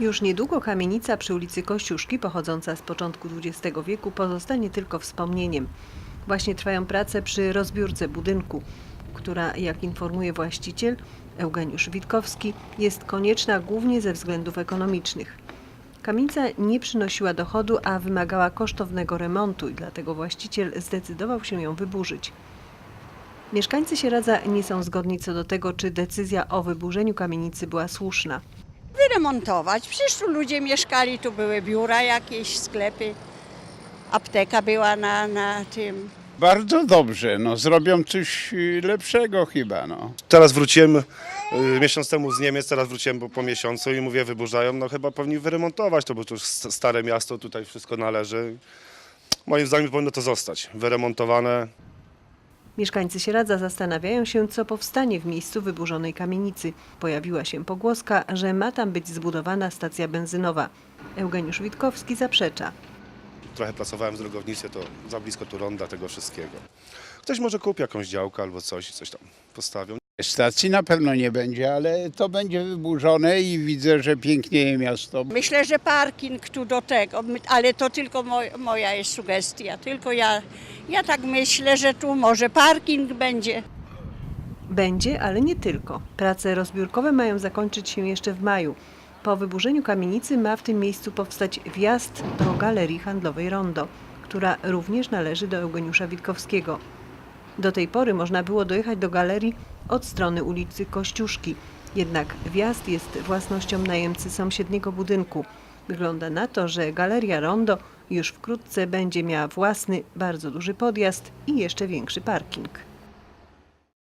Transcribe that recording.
Już niedługo kamienica przy ulicy Kościuszki, pochodząca z początku XX wieku, pozostanie tylko wspomnieniem. Właśnie trwają prace przy rozbiórce budynku, która, jak informuje właściciel Eugeniusz Witkowski, jest konieczna głównie ze względów ekonomicznych. Kamienica nie przynosiła dochodu, a wymagała kosztownego remontu i dlatego właściciel zdecydował się ją wyburzyć. Mieszkańcy Sieradza nie są zgodni co do tego, czy decyzja o wyburzeniu kamienicy była słuszna. Wyremontować. Przecież tu ludzie mieszkali, tu były biura jakieś, sklepy, apteka była na, na tym. Bardzo dobrze, no zrobią coś y, lepszego chyba, no. Teraz wróciłem y, miesiąc temu z Niemiec, teraz wróciłem po, po miesiącu i mówię, wyburzają, no chyba powinni wyremontować to, bo to już st- stare miasto, tutaj wszystko należy. Moim zdaniem powinno to zostać, wyremontowane. Mieszkańcy Sieradza zastanawiają się, co powstanie w miejscu wyburzonej kamienicy. Pojawiła się pogłoska, że ma tam być zbudowana stacja benzynowa. Eugeniusz Witkowski zaprzecza. Trochę pracowałem w drogownictwie, to za blisko tu ronda tego wszystkiego. Ktoś może kupi jakąś działkę albo coś coś tam postawią. Stacji na pewno nie będzie, ale to będzie wyburzone i widzę, że pięknieje miasto. Myślę, że parking tu do tego, ale to tylko moj, moja jest sugestia. Tylko ja, ja tak myślę, że tu może parking będzie. Będzie, ale nie tylko. Prace rozbiórkowe mają zakończyć się jeszcze w maju. Po wyburzeniu kamienicy ma w tym miejscu powstać wjazd do Galerii Handlowej Rondo, która również należy do Eugeniusza Witkowskiego. Do tej pory można było dojechać do galerii od strony ulicy Kościuszki, jednak wjazd jest własnością najemcy sąsiedniego budynku. Wygląda na to, że Galeria Rondo już wkrótce będzie miała własny, bardzo duży podjazd i jeszcze większy parking.